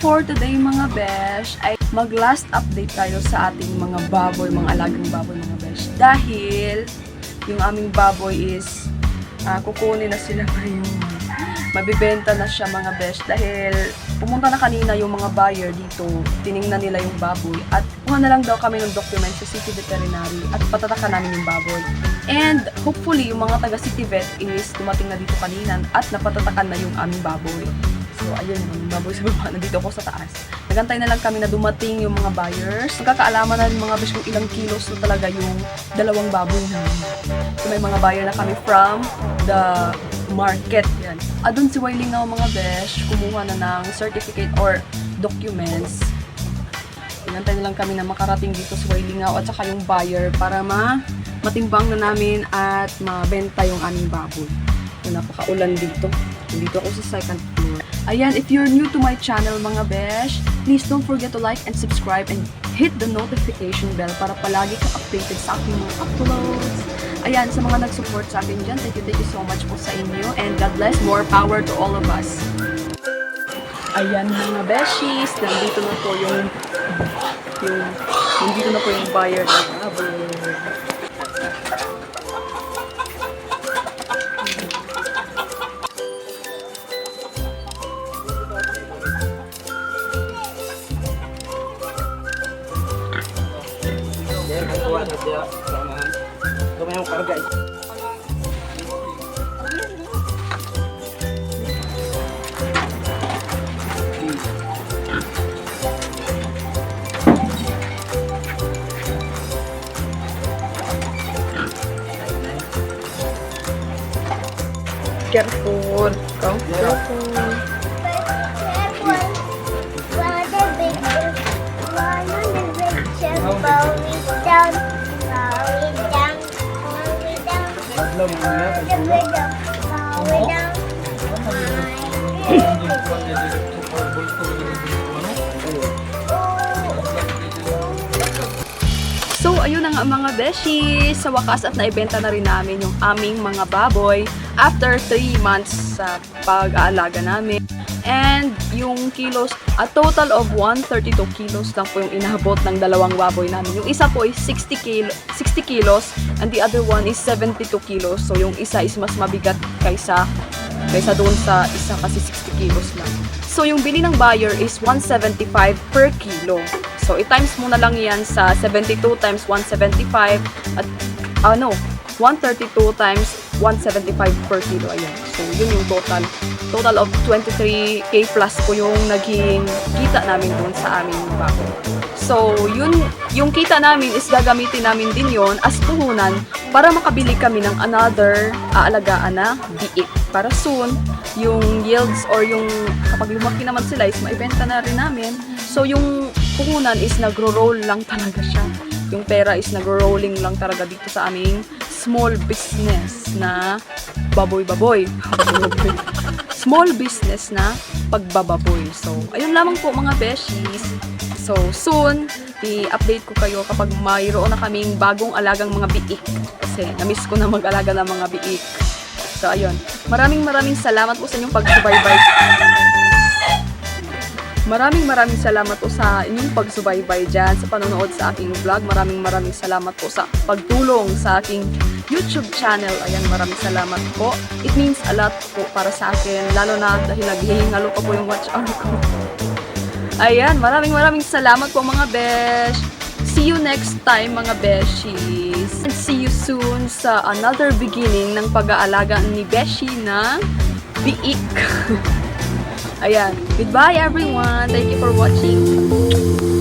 for today mga besh ay mag last update tayo sa ating mga baboy, mga alagang baboy mga besh. Dahil yung aming baboy is ah, kukunin na sila ngayon. Mabibenta na siya mga besh dahil pumunta na kanina yung mga buyer dito, tiningnan nila yung baboy at kuha na lang daw kami ng document sa City Veterinary at patatakan namin yung baboy. And hopefully yung mga taga City Vet is dumating na dito kanina at napatatakan na yung aming baboy. So, ayun, baboy sa baba, nandito ako sa taas. Nagantay na lang kami na dumating yung mga buyers. Magkakaalaman na mga besh kung ilang kilos na talaga yung dalawang baboy namin. So, may mga buyer na kami from the market. Yan. Adun si Wailing na mga besh, kumuha na ng certificate or documents. Inantay na lang kami na makarating dito sa Wailingaw at saka yung buyer para ma matimbang na namin at mabenta yung aming baboy. Napakaulan dito. Dito ako sa second floor. Ayan, if you're new to my channel mga besh, please don't forget to like and subscribe and hit the notification bell para palagi kang updated sa aking mga uploads. Ayan, sa mga nag-support sa akin dyan, thank you, thank you so much po sa inyo and God bless, more power to all of us. Ayan mga beshies, nandito na po yung yung nandito na po yung buyer ng ada dia kelamaan. Lumayan kau. Adlaw mo na. So, ayun na nga mga beshi. Sa wakas at naibenta na rin namin yung aming mga baboy after 3 months sa pag-aalaga namin. And yung kilos, a total of 132 kilos lang po yung inahabot ng dalawang baboy namin. Yung isa po is 60, kilo, 60 kilos and the other one is 72 kilos. So yung isa is mas mabigat kaysa kaysa doon sa isa kasi 60 kilos lang. So yung bili ng buyer is 175 per kilo. So i-times mo na lang yan sa 72 times 175 at ano, 132 times 175 per kilo. Ayan. So yun yung total. Total of 23k plus po yung naging kita namin doon sa aming baboy. So, yun, yung kita namin is gagamitin namin din yon as puhunan para makabili kami ng another aalagaan na biik. Para soon, yung yields or yung kapag lumaki naman sila is maibenta na rin namin. So, yung puhunan is nagro-roll lang talaga siya. Yung pera is nagro-rolling lang talaga dito sa aming small business na baboy-baboy. Small business na pagbababoy. So, ayun lamang po mga beshies. So, soon, i-update ko kayo kapag mayroon na kaming bagong alagang mga biik. Kasi, namiss ko na mag-alaga ng mga biik. So, ayun. Maraming maraming salamat po sa inyong pagsubaybay. Maraming maraming salamat po sa inyong pagsubaybay dyan sa panonood sa aking vlog. Maraming maraming salamat po sa pagtulong sa aking YouTube channel. Ayan, maraming salamat po. It means a lot po para sa akin, lalo na dahil naghihingalo pa po yung watch hour ko. Ayan, maraming maraming salamat po mga besh. See you next time mga beshies. And see you soon sa another beginning ng pag-aalaga ni Beshi na biik. Ayan. Goodbye everyone. Thank you for watching.